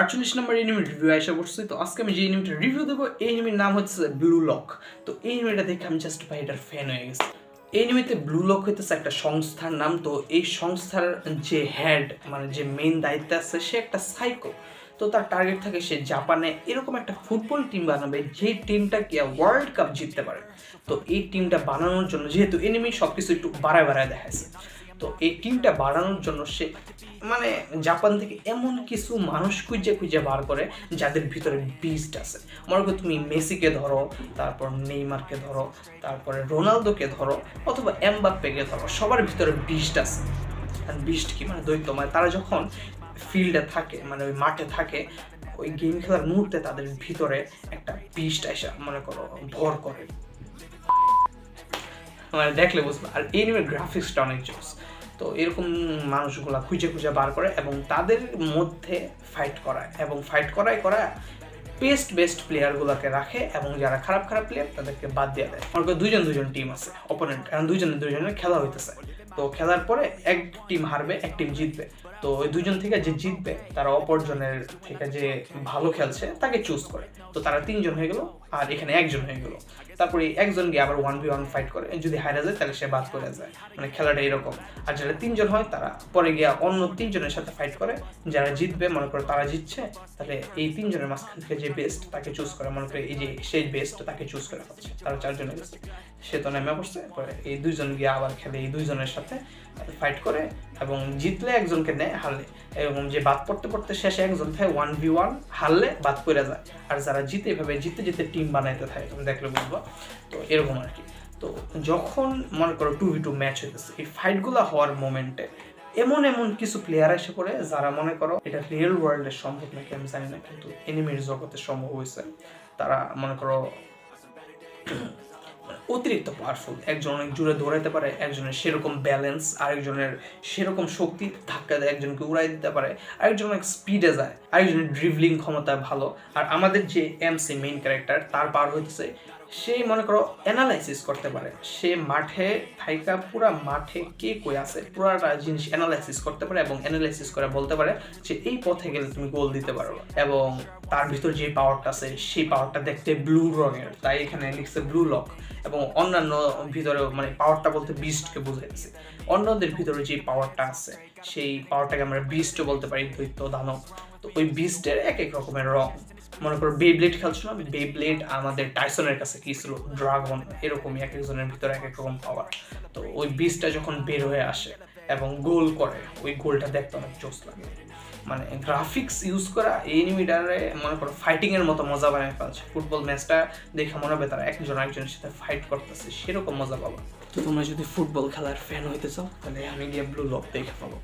আটচল্লিশ নম্বর এনিমির রিভিউ আসা করছি তো আজকে আমি যে এনিমিটা রিভিউ দেবো, এই এনিমির নাম হচ্ছে ব্লু লক তো এই এনিমিটা দেখে আমি জাস্ট ভাই এটার ফ্যান হয়ে গেছি। এই এনিমিতে ব্লু লক হইতেছে একটা সংস্থার নাম, তো এই সংস্থার যে হেড মানে যে মেইন দায়িত্বে আছে, সে একটা সাইকো তো তার টার্গেট থাকে সে জাপানে এরকম একটা ফুটবল টিম বানাবে যে টিমটা কি ওয়ার্ল্ড কাপ জিততে পারে। তো এই টিমটা বানানোর জন্য, যেহেতু এনিমি সব কিছু একটু বাড়ায় বাড়ায় দেখাচ্ছে তো এই টিমটা বাড়ানোর জন্য সে মানে জাপান থেকে এমন কিছু মানুষ খুঁজে খুঁজে বার করে যাদের ভিতরে বিস্ট আছে। মনে করো তুমি মেসিকে ধরো, তারপর নেইমারকে ধরো, তারপরে রোনালদোকে ধরো, অথবা এমবাপ্পেকে ধরো, সবার ভিতরে বিস্ট আছে। আর বিস্ট কি? মানে দৈত্য। মানে তারা যখন ফিল্ডে থাকে মানে ওই মাঠে থাকে, ওই গেম খেলার মুহূর্তে তাদের ভিতরে একটা বিস্ট এসে, মনে করো, ভর করে। মানে দেখলে বুঝবে। আর এই নিয়ে গ্রাফিক্সটা অনেক জোস। তো এরকম মানুষগুলো খুঁজে খুঁজে বার করে এবং তাদের মধ্যে ফাইট করায় এবং ফাইট করায় করা বেস্ট বেস্ট প্লেয়ারগুলোকে রাখে এবং যারা খারাপ খারাপ প্লেয়ার তাদেরকে বাদ দিয়ে দেয়। আমার দুজন দুজন টিম আছে অপোনেন্ট কারণ দুজনে দুজনের খেলা হইতেছে। তো খেলার পরে এক টিম হারবে, এক টিম জিতবে। তো ওই দুজন থেকে যে জিতবে, তারা অপরজনের থেকে যে ভালো খেলছে, তাকে চুজ করে। তো তারা তিনজন হয়ে গেল, আর এখানে একজন হয়ে গেল। তারপরে একজন গিয়ে আবার ওয়ান বি ওয়ান ফাইট করে। যদি হারা যায়, তাহলে সে বাদ করে যায়। মানে খেলাটা এরকম। আর যারা তিনজন হয়, তারা পরে গিয়ে অন্য তিনজনের সাথে ফাইট করে। যারা জিতবে, মনে করো তারা জিতছে, তাহলে এই তিনজনের মাঝখান থেকে যে বেস্ট তাকে চুজ করে, মনে করে এই যে সেই বেস্ট তাকে চুজ করে হচ্ছে। তারা চারজনে গেছে সে তো নেমে পড়ছে, পরে এই দুইজন গিয়ে আবার খেলে, এই দুইজনের সাথে ফাইট করে এবং জিতলে একজনকে নেয়, হারলে। এবং যে বাদ পড়তে পড়তে শেষে একজন থাকে ওয়ান ভি ওয়ান হারলে বাদ পড়ে যায়। আর যারা জিতে, এভাবে জিতে জিতে টিম বানাইতে থাকে, তুমি দেখলে বুঝব। তো এরকম আর কি। তো যখন, মনে করো টু ভি টু ম্যাচ হইতেছে, এই ফাইটগুলো হওয়ার মোমেন্টে এমন এমন কিছু প্লেয়ার এসে পড়ে যারা, মনে করো, এটা রিয়েল ওয়ার্ল্ডে সম্ভব নাকি আমি জানি না, কিন্তু এনিমির জগতে সম্ভব হয়েছে তারা, মনে করো অতিরিক্ত পাওয়ারফুল একজন অনেক জোরে দৌড়াইতে পারে, একজনের সেরকম ব্যালেন্স আরেকজনের সেরকম শক্তি ধাক্কা দেয়, একজনকে উড়াই দিতে পারে, আরেকজন অনেক স্পিডে যায়, আরেকজনের ড্রিভলিং ক্ষমতা ভালো। আর আমাদের যে এমসি মেইন ক্যারেক্টার তার পার হইতেছে সে মনে করো অ্যানালাইসিস করতে পারে। সে মাঠে থাইকা পুরা মাঠে কে কই আছে, পুরাটা জিনিস অ্যানালাইসিস করতে পারে এবং অ্যানালাইসিস করে বলতে পারে যে এই পথে গেলে তুমি গোল দিতে পারো। এবং তার ভিতর যে পাওয়ারটা আছে, সেই পাওয়ারটা দেখতে ব্লু রঙের, তাই এখানে লিখছে ব্লু লক এবং অন্যান্য ভিতরে মানে পাওয়ারটা বলতে বিস্টকে বুঝাইছে অন্যদের ভিতরে যে পাওয়ারটা আছে, সেই পাওয়ারটাকে আমরা বিস্ট বলতে পারি, দৈত্য, দানব। তো ওই বিস্টের এক এক রকমের রং। মনে করো বেব্লেড খেলছো না? বেব্লেড আমাদের টাইসনের কাছে কি ছিল ড্রাগন এরকমই এক একজনের ভিতরে এক এক রকম পাওয়ার তো ওই বিচটা যখন বের হয়ে আসে এবং গোল করে, ওই গোলটা দেখতে অনেক জোস লাগে। মানে গ্রাফিক্স ইউজ করা এই এনিমিটারে মনে করো ফাইটিং এর মতো মজা বানিয়ে ফেলছে। ফুটবল ম্যাচটা দেখে মনে হবে তারা একজন একজনের সাথে ফাইট করতেছে, সেরকম মজা পাবো। তো তোমরা যদি ফুটবল খেলার ফ্যান হইতে চাও, তাহলে আমি গিয়ে ব্লু লক দেখে পাবো।